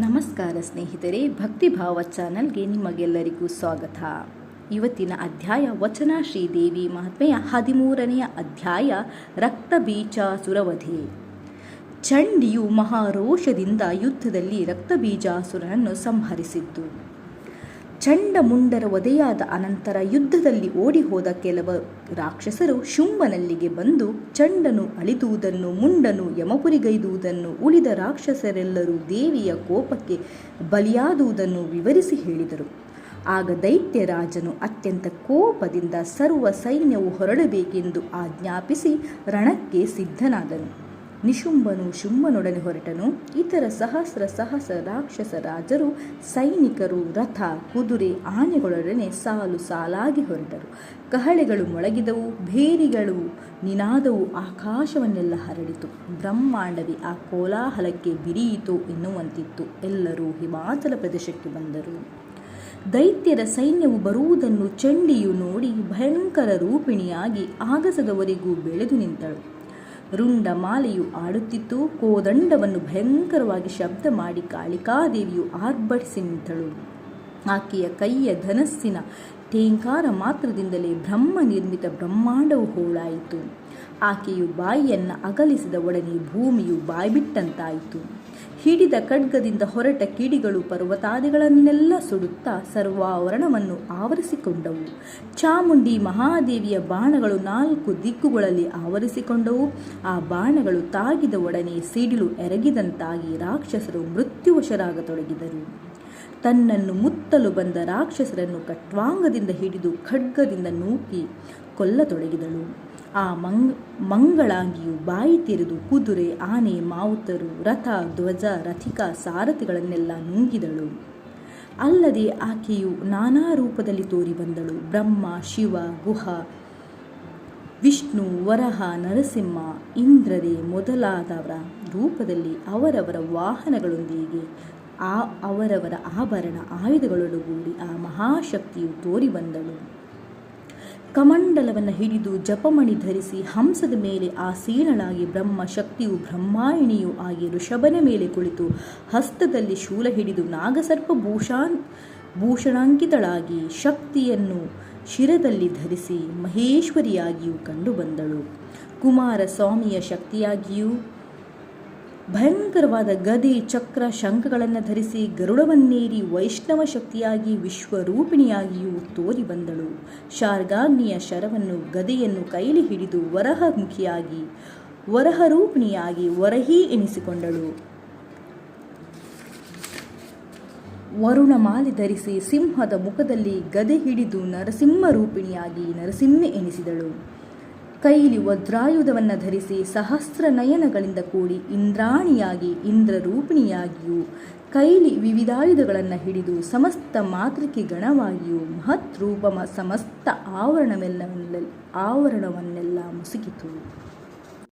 ನಮಸ್ಕಾರ ಸ್ನೇಹಿತರೆ ಭಕ್ತಿಭಾವ ಚಾನಲ್ಗೆ ನಿಮಗೆಲ್ಲರಿಗೂ ಸ್ವಾಗತ. ಇವತ್ತಿನ ಅಧ್ಯಾಯ ವಚನ ಶ್ರೀದೇವಿ ಮಹಾತ್ಮೆಯ ಹದಿಮೂರನೆಯ ಅಧ್ಯಾಯ ರಕ್ತಬೀಜಾಸುರವಧೆ ಚಂಡಿಯು ಮಹಾರೋಷದಿಂದ ಯುದ್ಧದಲ್ಲಿ ರಕ್ತಬೀಜಾಸುರನನ್ನು ಸಂಹರಿಸಿದ್ದು ಚಂಡಮುಂಡರ ವಧೆಯಾದ ಅನಂತರ ಯುದ್ಧದಲ್ಲಿ ಓಡಿಹೋದ ಕೆಲವ ರಾಕ್ಷಸರು ಶುಂಭನಲ್ಲಿಗೆ ಬಂದು ಚಂಡನು ಅಳಿದುವುದನ್ನು ಮುಂಡನು ಯಮಪುರಿಗೈದುವುದನ್ನು ಉಳಿದ ರಾಕ್ಷಸರೆಲ್ಲರೂ ದೇವಿಯ ಕೋಪಕ್ಕೆ ಬಲಿಯಾದುವುದನ್ನು ವಿವರಿಸಿ ಹೇಳಿದರು. ಆಗ ದೈತ್ಯರಾಜನು ಅತ್ಯಂತ ಕೋಪದಿಂದ ಸರ್ವ ಸೈನ್ಯವು ಹೊರಡಬೇಕೆಂದು ಆಜ್ಞಾಪಿಸಿ ರಣಕ್ಕೆ ಸಿದ್ಧನಾದನು. ನಿಶುಂಬನು ಶುಂಭನೊಡನೆ ಹೊರಟನು. ಇತರ ಸಹಸ್ರ ಸಹಸ್ರ ರಾಕ್ಷಸ ರಾಜರು, ಸೈನಿಕರು, ರಥ, ಕುದುರೆ ಆನೆಗಳೊಡನೆ ಸಾಲು ಸಾಲಾಗಿ ಹೊರಟರು. ಕಹಳೆಗಳು ಮೊಳಗಿದವು, ಭೇರಿಗಳು ನಿನಾದವು, ಆಕಾಶವನ್ನೆಲ್ಲ ಹರಡಿತು. ಬ್ರಹ್ಮಾಂಡವಿ ಆ ಕೋಲಾಹಲಕ್ಕೆ ಬಿರಿಯಿತು ಎನ್ನುವಂತಿತ್ತು. ಎಲ್ಲರೂ ಹಿಮಾಚಲ ಪ್ರದೇಶಕ್ಕೆ ಬಂದರು. ದೈತ್ಯರ ಸೈನ್ಯವು ಬರುವುದನ್ನು ಚಂಡಿಯು ನೋಡಿ ಭಯಂಕರ ರೂಪಿಣಿಯಾಗಿ ಆಗಸದವರೆಗೂ ಬೆಳೆದು ನಿಂತಳು. ರುಂಡ ಮಾಲೆಯು ಆಡುತ್ತಿತ್ತು, ಕೋದಂಡವನ್ನು ಭಯಂಕರವಾಗಿ ಶಬ್ದ ಮಾಡಿ ಕಾಳಿಕಾದೇವಿಯು ಆರ್ಭಟಿಸಿ ನಿಂತಳು ಆಕೆಯ ಕೈಯ ಧನಸ್ಸಿನ ಟೇಂಕಾರ ಮಾತ್ರದಿಂದಲೇ ಬ್ರಹ್ಮ ನಿರ್ಮಿತ ಬ್ರಹ್ಮಾಂಡವು ಹೋಳಾಯಿತು. ಆಕೆಯು ಬಾಯಿಯನ್ನು ಅಗಲಿಸಿದ ಒಡನೆ ಭೂಮಿಯು ಬಾಯ್ಬಿಟ್ಟಂತಾಯಿತು. ಹಿಡಿದ ಖಡ್ಗದಿಂದ ಹೊರಟ ಕಿಡಿಗಳು ಪರ್ವತಾದಿಗಳನ್ನೆಲ್ಲ ಸುಡುತ್ತಾ ಸರ್ವಾವರಣವನ್ನು ಆವರಿಸಿಕೊಂಡವು. ಚಾಮುಂಡಿ ಮಹಾದೇವಿಯ ಬಾಣಗಳು ನಾಲ್ಕು ದಿಕ್ಕುಗಳಲ್ಲಿ ಆವರಿಸಿಕೊಂಡವು. ಆ ಬಾಣಗಳು ತಾಗಿದ ಒಡನೆ ಸಿಡಿಲು ಎರಗಿದಂತಾಗಿ ರಾಕ್ಷಸರು ಮೃತ್ಯುವಶರಾಗತೊಡಗಿದರು ತನ್ನನ್ನು ಮುತ್ತಲು ಬಂದ ರಾಕ್ಷಸರನ್ನು ಕಟ್ವಾಂಗದಿಂದ ಹಿಡಿದು ಖಡ್ಗದಿಂದ ನೂಕಿ ಕೊಲ್ಲತೊಡಗಿದಳು. ಆ ಮಂಗ್, ಮಂಗಳಾಂಗಿಯು ಬಾಯಿ ತೆರೆದು ಕುದುರೆ, ಆನೆ, ಮಾವುತರು, ರಥ, ಧ್ವಜ, ರಥಿಕ ಸಾರಥಿಗಳನ್ನೆಲ್ಲ ನುಂಗಿದಳು. ಅಲ್ಲದೆ ಆಕೆಯು ನಾನಾ ರೂಪದಲ್ಲಿ ತೋರಿ ಬಂದಳು. ಬ್ರಹ್ಮ, ಶಿವ, ಗುಹ, ವಿಷ್ಣು, ವರಹ, ನರಸಿಂಹ, ಇಂದ್ರರೇ ಮೊದಲಾದವರ ರೂಪದಲ್ಲಿ ಅವರವರ ವಾಹನಗಳೊಂದಿಗೆ ಆ ಅವರವರ ಆಭರಣ, ಆಯುಧಗಳೊಡಗೂಡಿ ಆ ಮಹಾಶಕ್ತಿಯು ತೋರಿ ಬಂದಳು. ಕಮಂಡಲವನ್ನು ಹಿಡಿದು ಜಪಮಣಿ ಧರಿಸಿ ಹಂಸದ ಮೇಲೆ ಆಸೀನಳಾಗಿ ಬ್ರಹ್ಮ ಶಕ್ತಿಯು ಬ್ರಹ್ಮಾಯಿಣಿಯೂ ಆಗಿ ಋಷಭನ ಮೇಲೆ ಕುಳಿತು ಹಸ್ತದಲ್ಲಿ ಶೂಲ ಹಿಡಿದು ನಾಗಸರ್ಪ ಭೂಷಾನ್ ಭೂಷಣಾಂಕಿತಳಾಗಿ ಶಕ್ತಿಯನ್ನು ಶಿರದಲ್ಲಿ ಧರಿಸಿ ಮಹೇಶ್ವರಿಯಾಗಿಯೂ ಕಂಡುಬಂದಳು ಕುಮಾರಸ್ವಾಮಿಯ ಶಕ್ತಿಯಾಗಿಯೂ ಭಯಂಕರವಾದ ಗದೆ, ಚಕ್ರ, ಶಂಖಗಳನ್ನು ಧರಿಸಿ ಗರುಡವನ್ನೇರಿ ವೈಷ್ಣವ ಶಕ್ತಿಯಾಗಿ ವಿಶ್ವರೂಪಿಣಿಯಾಗಿಯೂ ತೋರಿ ಬಂದಳು. ಶಾರ್ಗಾಗ್ನಿಯ ಶರವನ್ನು ಗದೆಯನ್ನು ಕೈಲಿ ಹಿಡಿದು ವರಹಮುಖಿಯಾಗಿ, ವರಹರೂಪಿಣಿಯಾಗಿ ವರಹಿ ಎನಿಸಿಕೊಂಡಳು. ವರುಣಮಾಲೆ ಧರಿಸಿ ಸಿಂಹದ ಮುಖದಲ್ಲಿ ಗದೆ ಹಿಡಿದು ನರಸಿಂಹ ರೂಪಿಣಿಯಾಗಿ ನರಸಿಂಹ ಎನಿಸಿದಳು. ಕೈಲಿ ವಜ್ರಾಯುಧವನ್ನು ಧರಿಸಿ ಸಹಸ್ರ ನಯನಗಳಿಂದ ಕೂಡಿ ಇಂದ್ರಾಣಿಯಾಗಿ, ಇಂದ್ರರೂಪಿಣಿಯಾಗಿಯೂ, ಕೈಲಿ ವಿವಿಧಾಯುಧಗಳನ್ನು ಹಿಡಿದು ಸಮಸ್ತ ಮಾತೃಕೆ ಗಣವಾಗಿಯೂ, ಮಹತ್ ರೂಪಮ ಸಮಸ್ತ ಆವರಣವೆಲ್ಲ ಆವರಣವನ್ನೆಲ್ಲ ಮುಸುಕಿತು.